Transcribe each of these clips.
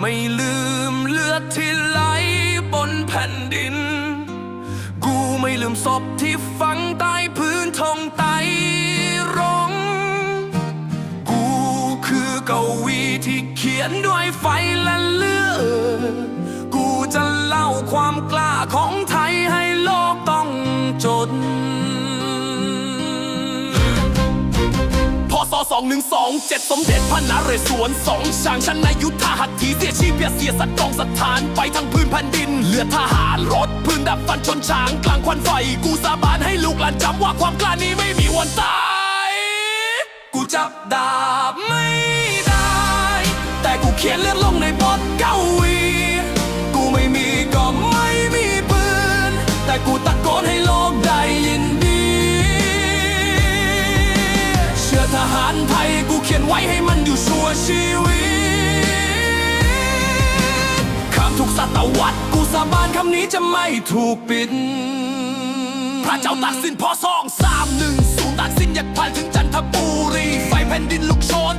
ไม่ลืมเลือดที่ไหลบนแผ่นดิน กูไม่ลืมศพที่ฝังใต้พื้นทองไตรรงกูคือกวีที่เขียนด้วยไฟและเลือด 2127 สมเด็จพระนเรศวรสองช่างชนในยุทธหัตถีเสียชีพเพียเสียสัตว์กองสถานไปทั้งพื้นแผ่นดิน เหลือทหารรถพื้นดับฟันชนช้างกลางควันไฟ กูสาบานให้ลูกหลานจำว่าความกล้านี้ไม่มีวันตาย กูจับดาบไม่ได้ แต่กูเขียนเลือดลงในบทเก้าวี กูไม่มีก็ไม่มีปืน แต่กูตะโกนให้ ทหารไทยกูเขียนไว้ให้มันอยู่ชั่วชีวิตข้ามทุกศตวรรษกูสาบานคำนี้จะไม่ถูกปิด พระเจ้าตากสินพอสองสามหนึ่งศูนย์ตากสินอยากพันถึงจันทบุรี ไฟแผ่นดินลุกโชน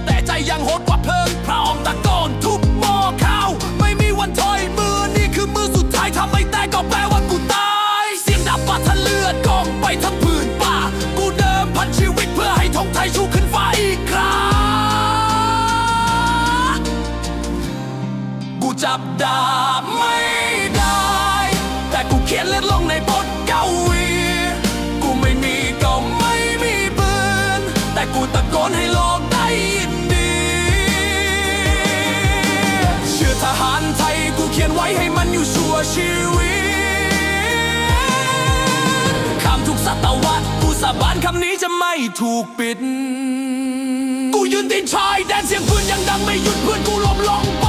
บดาบไม่ได้ แต่กูเขียนเลือดลงในบทเก้าวีกูไม่มีก็ไม่มีปืน แต่กูตะโกนให้โลกได้ยินดีเชื่อทหารไทยกูเขียนไว้ให้มันอยู่ชั่วชีวิตข้ามทุกศตวรรษกูสาบานคำนี้จะไม่ถูกปิด กูยืนติดชายแดนเสียงปืนยังดังไม่หยุดเพื่อนกูล้มลงไป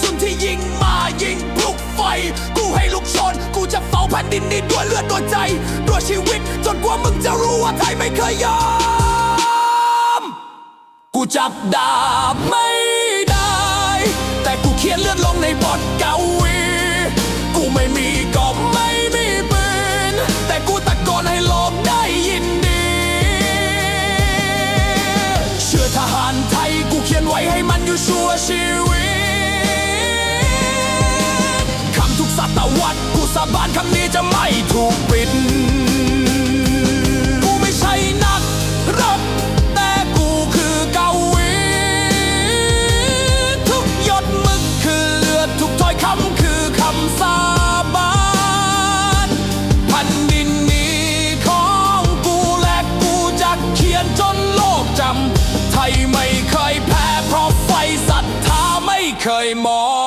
สุนที่ยิงมายิงปลุกไฟ กูให้ลูกชน กูจะเฝ้าแผ่นดินนี้ด้วยเลือดด้วยใจ ด้วยชีวิต จนกว่ามึงจะรู้ว่าไทยไม่เคยยอม กูจับดาบไม่ได้ แต่กูเขียนเลือดลงในบทเกาวี กูไม่มีก็ไม่มีปืน แต่กูตะโกนให้โลกได้ยินดี เชื่อทหารไทยกูเขียนไว้ให้ วรรษกูสาบานคำนี้จะไม่ถูกปิด กูไม่ใช่นักรบแต่กูคือกาวีทุกหยดมึกคือเลือดทุกถ้อยคำคือคำสาบานแผ่นดินนี้ของกูและกูจะเขียนจนโลกจำไทยไม่เคยแพ้เพราะไฟศรัทธาไม่เคยมอง